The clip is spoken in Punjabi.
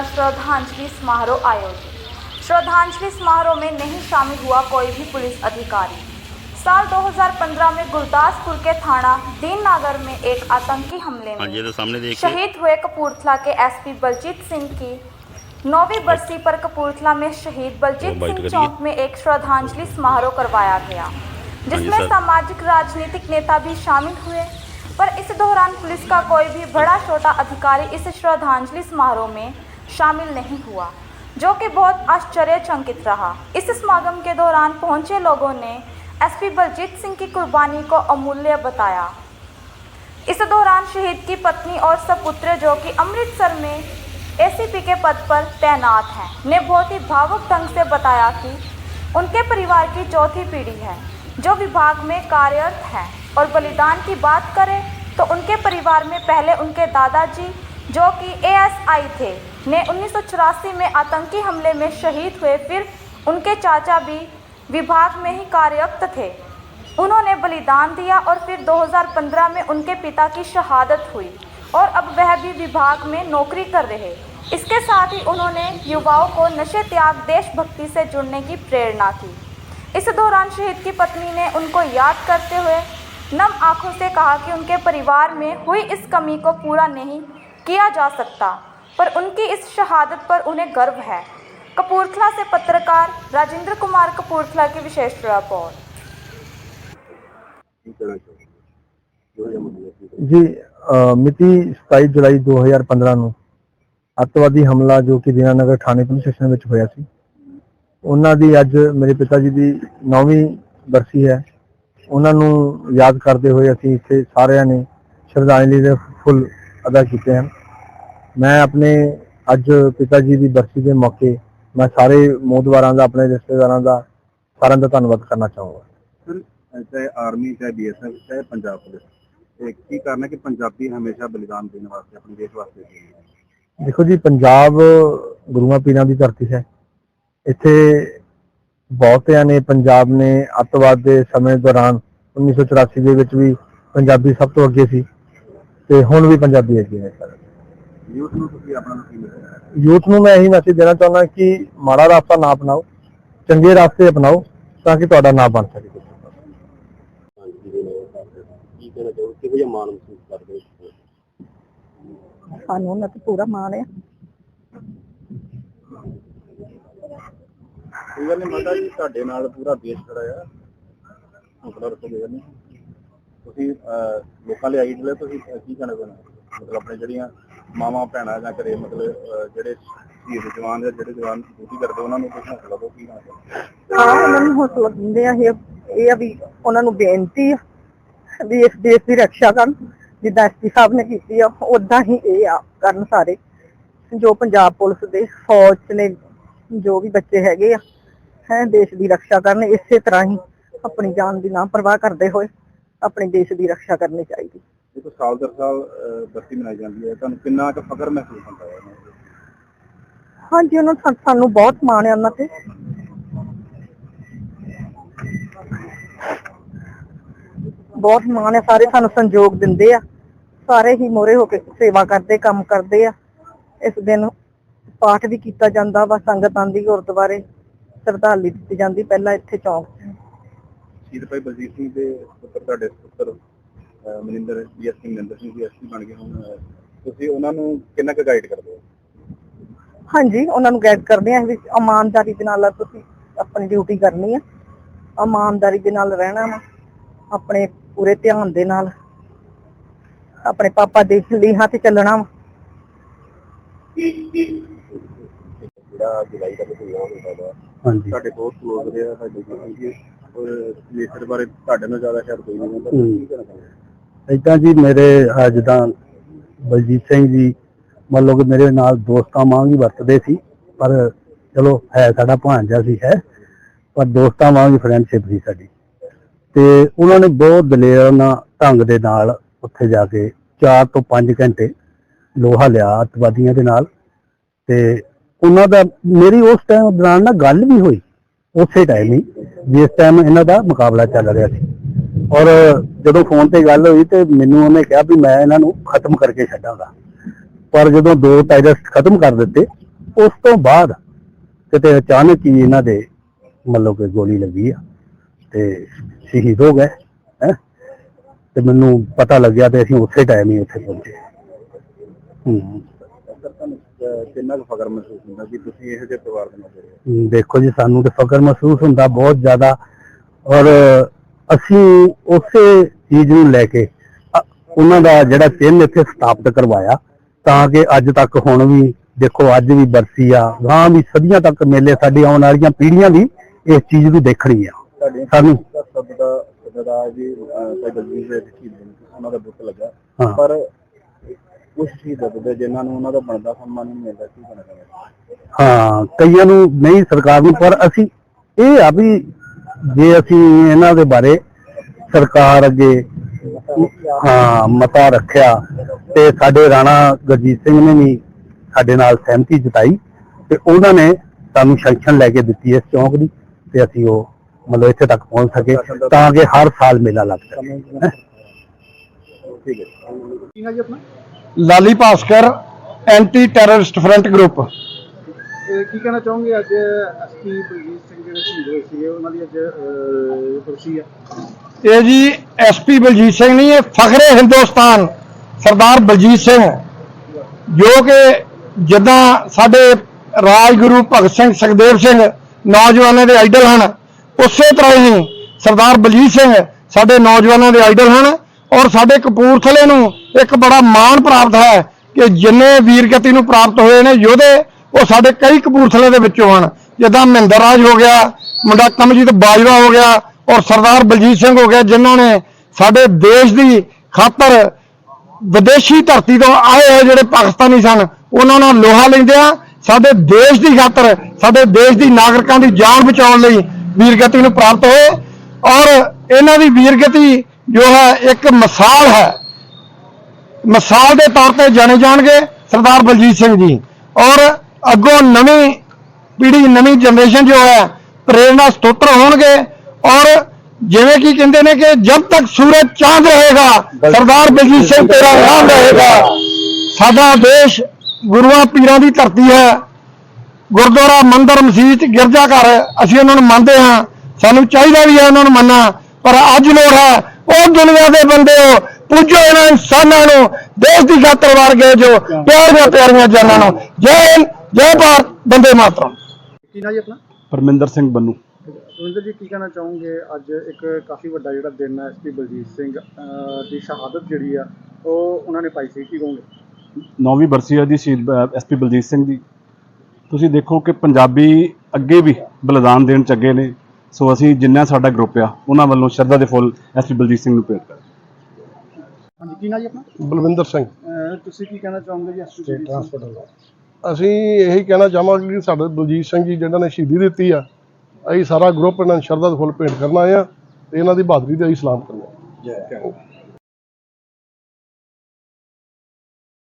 द्वारा श्रद्धांजलि समारोह आयोजित। श्रद्धांजलि समारोह में नहीं शामिल हुआ कोई भी पुलिस अधिकारी। साल 2015 में गुरदासपुर के थाना दीननागर में एक आतंकी हमले हाँ में ये तो शहीद हुए कपूरथला के एसपी बलजीत सिंह की नौवीं बरसी पर कपूरथला में शहीद बलजीत सिंह चौक में एक श्रद्धांजलि समारोह करवाया गया जिसमें सामाजिक राजनीतिक नेता भी शामिल हुए। पर इस दौरान पुलिस का कोई भी बड़ा छोटा अधिकारी इस श्रद्धांजलि समारोह में शामिल नहीं हुआ, जो कि बहुत आश्चर्यचकित रहा। इस समागम के दौरान पहुँचे लोगों ने एसपी बलजीत सिंह की कुर्बानी को अमूल्य बताया। इस दौरान शहीद की पत्नी और सपुत्र, जो कि अमृतसर में एसीपी के पद पर तैनात हैं, ने बहुत ही भावुक ढंग से बताया कि उनके परिवार की चौथी पीढ़ी है, जो विभाग में कार्यरत है। और बलिदान की बात करें तो उनके परिवार में पहले उनके दादाजी जो कि एएसआई थे। ने उन्नीस सौ चौरासी में आतंकी हमले में शहीद हुए, फिर उनके चाचा भी विभाग में ही कार्यरत थे। उन्होंने बलिदान दिया और फिर 2015 में उनके पिता की शहादत हुई और अब वह भी विभाग में नौकरी कर रहे इसके साथ ही उन्होंने युवाओं को नशे त्याग, देशभक्ति से जुड़ने की प्रेरणा की। इस दौरान शहीद की पत्नी ने उनको याद करते हुए नम आँखों से कहा कि उनके परिवार में हुई इस कमी को पूरा नहीं किया जा सकता पर उनकी इस शहादत पर उन्हें गर्व है कपूरथला से पत्रकार राजेंद्र कुमार कपूरथला की विशेष रिपोर्ट ਕੀ ਕਹਿਣਾ ਚਾਹੁੰਦੇ ਜੋ ਇਹ ਮੁੱਦੇ ਸੀ ਜੀ ਅ, ਮਿਤੀ 27 ਜੁਲਾਈ 2015 ਨੂੰ ਅੱਤਵਾਦੀ ਹਮਲਾ ਜੋ ਕਿ ਦੀਨਾਨਗਰ ਥਾਣੇ ਪੁਲਿਸ ਸਟੇਸ਼ਨ ਵਿੱਚ ਹੋਇਆ ਸੀ ਉਹਨਾਂ ਦੀ ਅੱਜ ਮੇਰੇ ਪਿਤਾ ਜੀ ਦੀ 9ਵੀਂ ਬਰਸੀ ਹੈ ਉਹਨਾਂ ਨੂੰ ਯਾਦ ਕਰਦੇ ਹੋਏ ਅਸੀਂ ਇੱਥੇ ਸਾਰਿਆਂ ਨੇ ਸ਼ਰਧਾਂਜਲੀ ਦੇ ਫੁੱਲ ਅਦਾ ਕੀਤੇ ਹਨ। ਮੈਂ ਆਪਣੇ ਅੱਜ ਪਿਤਾ ਜੀ ਦੀ ਬਰਸੀ ਦੇ ਮੌਕੇ ਮੈਂ ਸਾਰੇ ਮੋਦਵਾਰਾਂ ਦਾ ਆਪਣੇ ਰਿਸ਼ਤੇਦਾਰਾਂ ਦਾ ਸਾਰਿਆਂ ਦਾ ਧੰਨਵਾਦ ਕਰਨਾ ਚਾਹੂੰਗਾ। ਸਰ ਚਾਹੇ ਆਰਮੀ ਚਾਹੇ ਬੀਐਸਐਫ ਚਾਹੇ ਪੰਜਾਬ ਪੁਲਿਸ। ਇਹ ਕੀ ਕਰਨਾ ਕਿ ਪੰਜਾਬੀ ਹਮੇਸ਼ਾ ਬਲੀਦਾਨ ਦੇਣ ਵਾਸਤੇ ਆਪਣੇ ਦੇਸ਼ ਵਾਸਤੇ ਦੇਖੋ ਜੀ ਪੰਜਾਬ ਗੁਰੂਆਂ ਪੀਰਾਂ ਦੀ ਧਰਤੀ ਹੈ। ਇੱਥੇ ਬਹੁਤਿਆਂ ਨੇ। ਪੰਜਾਬ ਨੇ ਅੱਤਵਾਦ ਦੇ ਸਮੇਂ ਦੌਰਾਨ 1984 ਦੇ ਵਿੱਚ ਵੀ ਪੰਜਾਬੀ ਸਭ ਤੋਂ ਅੱਗੇ ਸੀ। ਤੇ ਹੁਣ ਵੀ ਪੰਜਾਬੀ ਅੱਗੇ ਹੈ ਸਰ ਯੂਥ ਨੂੰ ਤੁਸੀਂ ਆਪਣਾ ਨੂੰ ਕੀ ਮਿਲਦਾ ਯੂਥ ਨੂੰ ਮੈਂ ਇਹੀ ਮੈਸੇਜ ਦੇਣਾ ਚਾਹੁੰਦਾ ਕਿ ਮਾੜਾ ਰਸਤਾ ਨਾ ਅਪਣਾਓ ਚੰਗੇ ਰਸਤੇ ਅਪਣਾਓ ਤਾਂ ਕਿ ਤੁਹਾਡਾ ਨਾਮ ਬਣ ਸਕੇ। ਹਾਂਜੀ ਜੀ ਨੇ ਕੀ ਕਹਿਣਾ ਚਾਹੋ ਕਿਹੋ ਜਿਹਾ ਮਾਣ ਮਹਿਸੂਸ ਕਰਦੇ ਹੋ ਸਾਨੂੰ ਉਹਨਾਂ ਤੇ ਪੂਰਾ ਮਾਣ ਹੈ। ਕੋਈ ਗੱਲ ਨਹੀਂ ਮਾਤਾ ਜੀ ਤੁਹਾਡੇ ਨਾਲ ਪੂਰਾ ਦੇਸ਼ ਖੜਾ ਆ। ਕੋਈ ਗੱਲ ਨਹੀਂ ਤੁਸੀਂ ਲੋਕਾਂ ਲਈ ਆਈਡਲ ਤੁਸੀਂ ਕੀ ਕਹਿਣਾ ਚਾਹੁੰਦੇ ਮਤਲਬ ਆਪਣੇ ਜਿਹੜੀਆਂ ਮਾਵਾਂ, ਭੈਣਾਂ ਜਾਂ ਘਰੇ ਮਤਲਬ ਜਿਹੜੇ ਸ਼ਹੀਦ ਜਵਾਨ ਜਾਂ ਜਿਹੜੇ ਜਵਾਨ ਡਿਊਟੀ ਕਰਦੇ, ਉਹਨਾਂ ਨੂੰ ਤੁਸੀਂ ਹੌਸਲਾ ਦਿਓ, ਕੀ ਕਹਿਣਾ ਚਾਹੁੰਦੇ ਹਾਂ? ਉਹਨਾਂ ਨੂੰ ਹੌਸਲਾ ਦਿੰਦੇ ਆ ਇਹ ਇਹ ਆ ਵੀ ਉਹਨਾਂ ਨੂੰ ਬੇਨਤੀ ਆ ਵੀ ਇਸ ਦੇਸ਼ ਦੀ ਰੱਖਿਆ ਕਰਨ, ਜਿੱਦਾਂ ਐਸਪੀ ਸਾਹਿਬ ਨੇ ਕੀਤੀ ਆ ਉਦਾਂ ਹੀ ਇਹ ਆ ਕਰਨ ਸਾਰੇ। ਜੋ ਪੰਜਾਬ ਪੁਲਿਸ ਦੇ ਫੌਜ ਨੇ, ਜੋ ਵੀ ਬੱਚੇ ਹੈਗੇ ਆ, ਹੈ, ਦੇਸ਼ ਦੀ ਰੱਖਿਆ ਕਰਨ, ਇਸੇ ਤਰ੍ਹਾਂ ਹੀ ਆਪਣੀ ਜਾਨ ਦੀ ਨਾ ਪਰਵਾਹ ਕਰਦੇ ਹੋਏ। ਆਪਣੇ ਦੇਸ਼ ਦੀ ਰੱਖਿਆ ਕਰਨੀ ਚਾਹੀਦੀ। ਦੇਖੋ ਸਾਲ ਦਰ ਸਾਲ ਬਰਸੀ ਮਨਾਈ ਜਾਂਦੀ ਹੈ। ਤੁਹਾਨੂੰ ਕਿੰਨਾ ਕੁ ਫਖਰ ਮਹਿਸੂਸ ਹੁੰਦਾ ਹੈ? ਹਾਂਜੀ ਉਹਨਾਂ ਸਾਨੂੰ ਬਹੁਤ ਮਾਣ ਹੈ ਉਹਨਾਂ ਤੇ। ਬਹੁਤ ਮਾਣ ਹੈ ਸਾਰੇ ਸਾਨੂੰ ਸੰਯੋਗ ਦਿੰਦੇ ਆ। ਸਾਰੇ ਹੀ ਮੋਰੇ ਹੋ ਕੇ ਸੇਵਾ ਕਰਦੇ ਕੰਮ ਕਰਦੇ ਆ। ਇਸ ਦਿਨ ਪਾਠ ਵੀ ਕੀਤਾ ਜਾਂਦਾ ਵਾ ਸੰਗਤ ਆਂਦੀ ਗੁਰਦੁਆਰੇ ਸ਼ਰਧਾਂਜਲੀ ਦਿੱਤੀ ਜਾਂਦੀ। ਪਹਿਲਾਂ ਇੱਥੇ ਚੌਂਕ 'ਚ ਸ਼ਹੀਦ ਭਾਈ ਬਲਜੀਤ ਸਿੰਘ ਦੇ ਪੁੱਤਰ ਤੁਹਾਡੇ ਪੁੱਤਰ ਮਨਿੰਦਰ ਡੀਐਸਪੀ ਮਨਿੰਦਰ ਸਿੰਘ ਜੀ ਐਸਪੀ ਬਣ ਗਏ ਹੁਣ ਤੁਸੀਂ ਉਹਨਾਂ ਨੂੰ ਕਿੰਨਾ ਕੁ ਗਾਈਡ ਕਰਦੇ ਹੋ? ਹਾਂਜੀ ਉਹਨਾਂ ਨੂੰ ਗਾਈਡ ਕਰਦੇ ਆ ਵੀ ਇਮਾਨਦਾਰੀ ਦੇ ਨਾਲ ਤੁਸੀਂ ਆਪਣੀ ਡਿਊਟੀ ਕਰਨੀ ਆ। ਇਮਾਨਦਾਰੀ ਦੇ ਨਾਲ ਰਹਿਣਾ ਵਾ ਆਪਣੇ ਪੂਰੇ ਧਿਆਨ ਦੇ ਨਾਲ ਆਪਣੇ ਪਾਪਾ ਦੇ ਲੀਹਾਂ ਤੇ ਚੱਲਣਾ ਵਾ। ਜਿਹੜਾ ਜੁਲਾਈ ਦਾ ਮਹੀਨਾ ਹੁੰਦਾ ਵਾ ਹਾਂਜੀ। ਤੁਹਾਡੇ ਬਹੁਤ ਕਲੋਜ਼ ਰਿਹਾ ਸਾਡੇ ਜੀ। ਰਿਲੇਟਡ ਬਾਰੇ ਤੁਹਾਡੇ ਨਾਲ ਜ਼ਿਆਦਾ ਸ਼ਾਇਦ ਕੋਈ ਨਹੀਂ ਹੁੰਦਾ ਕੀ? ਇਦਾਂ ਜੀ ਮੇਰੇ ਅਹ, ਜਿੱਦਾਂ ਬਲਜੀਤ ਸਿੰਘ ਜੀ ਮੰਨ ਲਓ ਕਿ ਮੇਰੇ ਨਾਲ ਦੋਸਤਾਂ ਵਾਂਗ ਹੀ ਵਰਤਦੇ ਸੀ ਪਰ ਚਲੋ ਹੈ ਸਾਡਾ ਭਾਂਜਾ ਸੀ ਹੈ ਪਰ ਦੋਸਤਾਂ ਵਾਂਗ ਹੀ ਫਰੈਂਡਸ਼ਿਪ ਸੀ ਸਾਡੀ। ਤੇ ਉਹਨਾਂ ਨੇ ਬਹੁਤ ਦਲੇਰ ਨਾਲ ਢੰਗ ਦੇ ਨਾਲ ਉੱਥੇ ਜਾ ਕੇ 4 ਤੋਂ 5 ਘੰਟੇ ਲੋਹਾ ਲਿਆ ਅੱਤਵਾਦੀਆਂ ਦੇ ਨਾਲ। ਤੇ ਉਹਨਾਂ ਦਾ ਮੇਰੀ ਉਸ ਟਾਈਮ ਦੌਰਾਨ ਨਾ ਗੱਲ ਵੀ ਹੋਈ ਉਸੇ ਟਾਈਮ ਹੀ। ਜਿਸ ਟਾਈਮ ਇਹਨਾਂ ਦਾ ਮੁਕਾਬਲਾ ਚੱਲ ਰਿਹਾ ਸੀ। ਔਰ ਜਦੋਂ ਫੋਨ ਤੇ ਗੱਲ ਹੋਈ ਤੇ ਮੈਨੂੰ ਉਹਨੇ ਕਿਹਾ ਵੀ ਮੈਂ ਇਹਨਾਂ ਨੂੰ ਖਤਮ ਕਰਕੇ ਛੱਡਾਂਗਾ। ਪਰ ਜਦੋਂ ਦੋ ਟਾਈਗਰਸ ਖਤਮ ਕਰ ਦਿੱਤੇ, ਉਸ ਤੋਂ ਬਾਅਦ ਕਿਤੇ ਅਚਾਨਕ ਹੀ ਇਹਨਾਂ ਦੇ ਮਤਲਬ ਕਿ ਗੋਲੀ ਲੱਗੀ ਆ ਤੇ ਸ਼ਹੀਦ ਹੋ ਗਏ, ਹੈ। ਤੇ ਮੈਨੂੰ ਪਤਾ ਲੱਗਿਆ ਤੇ ਅਸੀਂ ਉਸੇ ਟਾਈਮ ਹੀ ਉੱਥੇ ਪਹੁੰਚੇ। ਹੂੰ। ਕਿੰਨਾ ਕੁ ਫਖਰ ਮਹਿਸੂਸ ਹੁੰਦਾ ਕਿ ਤੁਸੀਂ ਇਹੋ ਜਿਹੇ ਪਰਿਵਾਰ ਦੇ ਨਾਲ ਜੁੜੇ ਹੋ? ਦੇਖੋ ਜੀ ਸਾਨੂੰ ਤੇ ਫਕਰ ਮਹਿਸੂਸ ਹੁੰਦਾ ਬਹੁਤ ਜ਼ਿਆਦਾ। ਔਰ ਅਸੀਂ ਉਸੇ ਚੀਜ਼ ਨੂੰ ਲੈ ਕੇ ਉਹਨਾਂ ਦਾ ਜਿਹੜਾ ਚਿੰਨ੍ਹ ਇੱਥੇ ਸਥਾਪਿਤ ਕਰਵਾਇਆ ਤਾਂ ਕਿ ਅੱਜ ਤੱਕ ਹੁਣ ਵੀ ਦੇਖੋ ਅੱਜ ਵੀ ਬਰਸੀ ਆ ਗਾਂ ਵੀ ਸਦੀਆਂ ਤੱਕ ਮੇਲੇ ਸਾਡੀ ਆਉਣ ਵਾਲੀਆਂ ਪੀੜ੍ਹੀਆਂ ਵੀ ਇਸ ਚੀਜ਼ ਨੂੰ ਦੇਖਣੀ ਆ। ਸਾਨੂੰ ਸਭ ਦਾ ਸਦਾ ਜੀ ਸਾਈਕਲ ਦਲਜੀਤ ਦੇ ਉਹਨਾਂ ਦਾ ਬੁੱਤ ਲੱਗਾ। ਪਰ ਕੁਝ ਸ਼ਹੀਦ ਦੇ ਜਿਨ੍ਹਾਂ ਨੂੰ ਉਹਨਾਂ ਦਾ ਬਣਦਾ ਸਨਮਾਨ ਨਹੀਂ ਮਿਲਦਾ ਕੀ ਚਾਹੁੰਦੇ ਹਾਂ ਕਈਆਂ ਨੂੰ ਨਹੀਂ ਸਰਕਾਰ ਨੂੰ ਪਰ ਅਸੀਂ ਇਹ ਆ ਵੀ ਜੇ ਅਸੀਂ ਇਹਨਾਂ ਦੇ ਬਾਰੇ ਸਰਕਾਰ ਅੱਗੇ ਹਾਂ ਮਤਾ ਰੱਖਿਆ ਤੇ ਸਾਡੇ ਰਾਣਾ ਗੁਰਜੀਤ ਸਿੰਘ ਨੇ ਵੀ ਸਾਡੇ ਨਾਲ ਸਹਿਮਤੀ ਜਤਾਈ ਤੇ ਉਹਨਾਂ ਨੇ ਸਾਨੂੰ ਸੈਂਕਸ਼ਨ ਲੈ ਕੇ ਦਿੱਤੀ ਇਸ ਚੌਂਕ ਦੀ ਤੇ ਅਸੀਂ ਉਹ ਮਤਲਬ ਇੱਥੇ ਤੱਕ ਪਹੁੰਚ ਸਕੇ ਤਾਂ ਕਿ ਹਰ ਸਾਲ ਮੇਲਾ ਲੱਗ ਸਕੇ ਹੈਂ। ਠੀਕ ਹੈ। ਕੀ ਹੈ ਜੀ ਆਪਣਾ? Lali Bhaskar anti terrorist front group ਇਹ ਕੀ ਕਹਿਣਾ ਚਾਹੋਗੇ ਅੱਜ ਐਸਪੀ ਬਲਜੀਤ ਸਿੰਘ ਜਿਹੜੇ ਸ਼ਹੀਦ ਹੋਏ ਸੀਗੇ ਉਹਨਾਂ ਦੀ ਅੱਜ ਕੁਰਸੀ ਆ? ਇਹ ਜੀ ਐਸਪੀ ਬਲਜੀਤ ਸਿੰਘ ਨਹੀਂ ਇਹ ਫਖਰੇ ਹਿੰਦੁਸਤਾਨ ਸਰਦਾਰ ਬਲਜੀਤ ਸਿੰਘ। ਜੋ ਕਿ ਜਿੱਦਾਂ ਸਾਡੇ ਰਾਜਗੁਰੂ ਭਗਤ ਸਿੰਘ ਸੁਖਦੇਵ ਸਿੰਘ ਨੌਜਵਾਨਾਂ ਦੇ ਆਈਡਲ ਹਨ ਉਸੇ ਤਰ੍ਹਾਂ ਹੀ ਸਰਦਾਰ ਬਲਜੀਤ ਸਿੰਘ ਸਾਡੇ ਨੌਜਵਾਨਾਂ ਦੇ ਆਈਡਲ ਹਨ। ਔਰ ਸਾਡੇ ਕਪੂਰਥਲੇ ਨੂੰ ਇੱਕ ਬੜਾ ਮਾਣ ਪ੍ਰਾਪਤ ਹੈ ਕਿ ਜਿੰਨੇ ਵੀਰਗਤੀ ਨੂੰ ਪ੍ਰਾਪਤ ਹੋਏ ਨੇ ਯੋਧੇ, ਉਹ ਸਾਡੇ ਕਈ ਕਪੂਰਥਲੇ ਦੇ ਵਿੱਚੋਂ ਹਨ। ਜਿੱਦਾਂ ਮਹਿੰਦਰ ਰਾਜ ਹੋ ਗਿਆ, ਮੁੰਡਾ ਕਮਜੀਤ ਬਾਜਵਾ ਹੋ ਗਿਆ ਔਰ ਸਰਦਾਰ ਬਲਜੀਤ ਸਿੰਘ ਹੋ ਗਿਆ, ਜਿਨ੍ਹਾਂ ਨੇ ਸਾਡੇ ਦੇਸ਼ ਦੀ ਖਾਤਰ ਵਿਦੇਸ਼ੀ ਧਰਤੀ ਤੋਂ ਆਏ ਹੋਏ ਜਿਹੜੇ ਪਾਕਿਸਤਾਨੀ ਸਨ, ਉਹਨਾਂ ਨਾਲ ਲੋਹਾ ਲੈਂਦਿਆਂ ਸਾਡੇ ਦੇਸ਼ ਦੀ ਖਾਤਰ, ਸਾਡੇ ਦੇਸ਼ ਦੀ ਨਾਗਰਿਕਾਂ ਦੀ ਜਾਨ ਬਚਾਉਣ ਲਈ ਵੀਰਗਤੀ ਨੂੰ ਪ੍ਰਾਪਤ ਹੋਏ। ਔਰ ਇਹਨਾਂ ਦੀ ਵੀਰਗਤੀ ਜੋ ਹੈ, ਇੱਕ ਮਿਸਾਲ ਹੈ। ਮਿਸਾਲ ਦੇ ਤੌਰ ਤੇ ਜਾਣੇ ਜਾਣਗੇ ਸਰਦਾਰ ਬਲਜੀਤ ਸਿੰਘ ਜੀ। ਔਰ ਅੱਗੋਂ ਨਵੀਂ ਪੀੜ੍ਹੀ, ਨਵੀਂ ਜਨਰੇਸ਼ਨ ਜੋ ਹੈ, ਪ੍ਰੇਰਣਾ ਸਤੋਤਰ ਹੋਣਗੇ। ਔਰ ਜਿਵੇਂ ਕਿ ਕਹਿੰਦੇ ਨੇ ਕਿ ਜਦ ਤੱਕ ਸੂਰਜ ਚਾਂਦ ਰਹੇਗਾ, ਸਰਦਾਰ ਬਲਜੀਤ ਸਿੰਘ ਤੇਰਾ ਨਾਮ ਰਹੇਗਾ। ਸਾਡਾ ਦੇਸ਼ ਗੁਰੂਆਂ ਪੀਰਾਂ ਦੀ ਧਰਤੀ ਹੈ। ਗੁਰਦੁਆਰਾ ਮੰਦਰ, ਮਸਜਿਦ, ਗਿਰਜਾ ਘਰ ਅਸੀਂ ਉਹਨਾਂ ਨੂੰ ਮੰਨਦੇ ਹਾਂ। ਸਾਨੂੰ ਚਾਹੀਦਾ ਵੀ ਹੈ ਉਹਨਾਂ ਨੂੰ ਮੰਨਣਾ। ਪਰ ਅੱਜ ਲੋੜ ਹੈ ਉਹ ਦੁਨੀਆ ਦੇ ਬੰਦੇ ਹੋ ਪੂਜੋ ਇਹਨਾਂ ਇਨਸਾਨਾਂ ਨੂੰ ਦੇਸ਼ ਦੀ ਖਾਤਰ ਵਾਰ ਗਏ ਜੋ ਪਿਆਰੀਆਂ ਪਿਆਰੀਆਂ ਜਾਨਾਂ ਨੂੰ। ਜੈ ਹਿੰਦ ਜੈ ਭਾਰਤ ਬੰਦੇ ਮਾਤਰਮ। ਕੀ ਨਾ ਜੀ ਆਪਣਾ? ਪਰਮਿੰਦਰ ਸਿੰਘ ਬੰਨੂ। ਸੁਰਿੰਦਰ ਜੀ ਕੀ ਕਹਿਣਾ ਚਾਹੋਗੇ? ਅੱਜ ਇੱਕ ਕਾਫੀ ਵੱਡਾ ਜਿਹੜਾ ਦਿਨ ਹੈ ਐਸਪੀ ਬਲਜੀਤ ਸਿੰਘ ਅਹ, ਦੀ ਸ਼ਹਾਦਤ ਜਿਹੜੀ ਆ ਉਹ ਉਹਨਾਂ ਨੇ ਪਾਈ ਸੀ ਕੀ ਕਹੋਗੇ? ਨੌਵੀਂ ਬਰਸੀ ਹੈ ਦੀ ਸ਼ਹੀਦ ਐਸਪੀ ਬਲਜੀਤ ਸਿੰਘ ਦੀ ਤੁਸੀਂ ਦੇਖੋ ਕਿ ਪੰਜਾਬੀ ਅੱਗੇ ਵੀ ਬਲੀਦਾਨ ਦੇਣ ਚ ਅੱਗੇ ਨੇ। ਸੋ ਅਸੀਂ ਜਿੰਨਾ ਸਾਡਾ ਗਰੁੱਪ ਆ ਉਹਨਾਂ ਵੱਲੋਂ ਸ਼ਰਧਾ ਦੇ ਫੁੱਲ ਐਸਪੀ ਬਲਜੀਤ ਸਿੰਘ ਨੂੰ ਭੇਟ ਕਰਦੇ ਹਾਂਜੀ ਕੀ ਨਾ ਜੀ ਆਪਣਾ? ਬਲਵਿੰਦਰ ਸਿੰਘ। ਅਹ, ਤੁਸੀਂ ਕੀ ਕਹਿਣਾ ਚਾਹੋਗੇ ਜੀ ਐਸਪੀ ਟਰਾਂਸਪੋਰਟ ਅਸੀਂ ਇਹੀ ਕਹਿਣਾ ਚਾਹਾਂਗੇ ਕਿ ਸਾਡੇ ਬਲਜੀਤ ਸਿੰਘ ਜੀ ਜਿਹਨਾਂ ਨੇ ਸ਼ਹੀਦੀ ਦਿੱਤੀ ਆ ਅਸੀਂ ਸਾਰਾ ਗਰੁੱਪ ਇਹਨਾਂ ਨੂੰ ਸ਼ਰਧਾ ਦੇ ਫੁੱਲ ਭੇਟ ਕਰਨ ਆਏ ਆ ਤੇ ਇਹਨਾਂ ਦੀ ਬਹਾਦਰੀ ਤੇ ਅਸੀਂ ਸਲਾਮ ਕਰਨਾ ਜੈ